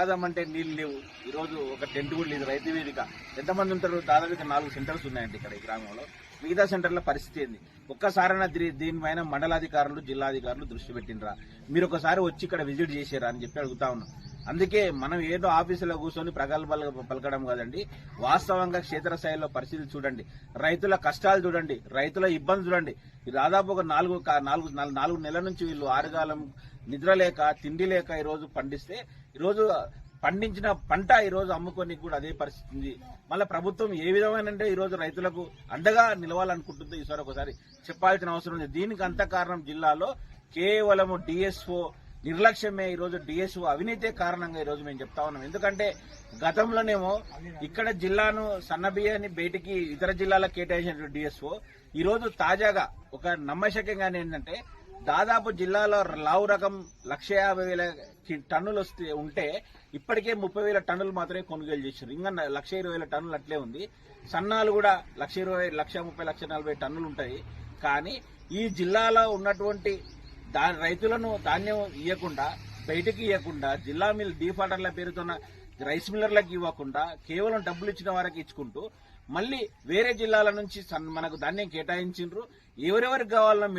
కాదమ్మంటే నీళ్ళు లేవు. ఈరోజు ఒక టెంట్ కూడా లేదు రైతు వేదిక. ఎంతమంది ఉంటారు? దాదాపు నాలుగు సెంటర్స్ ఉన్నాయండి ఇక్కడ ఈ గ్రామంలో. మిగతా సెంటర్ల పరిస్థితి ఏంది? ఒక్కసారైనా దీ- దీనిపైన మండలాధికారులు జిల్లాధికారులు దృష్టి పెట్టినరా మీరు ఒకసారి వచ్చి ఇక్కడ విజిట్ చేసారా అని చెప్పి అడుగుతా ఉన్నాం. అందుకే మనం ఏదో ఆఫీసులో కూర్చొని ప్రగల్భాలు పలకడం కాదండి. వాస్తవంగా క్షేత్రస్థాయిలో పరిస్థితి చూడండి. రైతుల కష్టాలు చూడండి. రైతుల ఇబ్బంది చూడండి. దాదాపు ఒక నాలుగు నాలుగు నాలుగు- నాలుగు నెలల నుంచి వీళ్ళు ఆరుగాలం నిద్ర లేక తిండి లేక ఈరోజు పండిస్తే ఈరోజు పండించిన పంట ఈరోజు అమ్ముకొని కూడా అదే పరిస్థితి ఉంది. మళ్ళీ ప్రభుత్వం ఏ విధమైన అంటే ఈరోజు రైతులకు అండగా నిలవాలనుకుంటుందో ఈసారి ఒకసారి చెప్పాల్సిన అవసరం ఉంది. దీనికి అంత కారణం జిల్లాలో కేవలము డిఎస్ఓ నిర్లక్ష్యమే ఈరోజు డిఎస్ఓ అవినీతే కారణంగా ఈ రోజు మేము చెప్తా ఉన్నాం. ఎందుకంటే గతంలోనేమో ఇక్కడ జిల్లాను సన్నబియ్యాన్ని బయటికి ఇతర జిల్లాలకు కేటాయించిన డిఎస్ఓ ఈరోజు తాజాగా ఒక నమ్మశక్యంగా ఏంటంటే దాదాపు జిల్లాలో లావు రకం లక్ష యాభై వేల టన్నులు వస్తే ఉంటే ఇప్పటికే ముప్పై వేల టన్నులు మాత్రమే కొనుగోలు చేశారు. ఇంకా లక్ష ఇరవై వేల టన్నులు అట్లే ఉంది. సన్నాలు కూడా లక్ష ఇరవై లక్ష ముప్పై లక్ష నలభై టన్నులు ఉంటాయి. కానీ ఈ జిల్లాలో ఉన్నటువంటి దా రైతులను ధాన్యం ఇవ్వకుండా బయటకి ఇవ్వకుండా జిల్లా మిల్ డీఫాల్టర్ల పేరుతోన్న రైస్ మిల్లర్లకు ఇవ్వకుండా కేవలం డబ్బులు ఇచ్చిన వారికి ఇచ్చుకుంటూ మళ్ళీ వేరే జిల్లాల నుంచి సన్- మనకు ధాన్యం కేటాయించిండ్రు. ఎవరెవరికి కావాలన్నా మిల్ల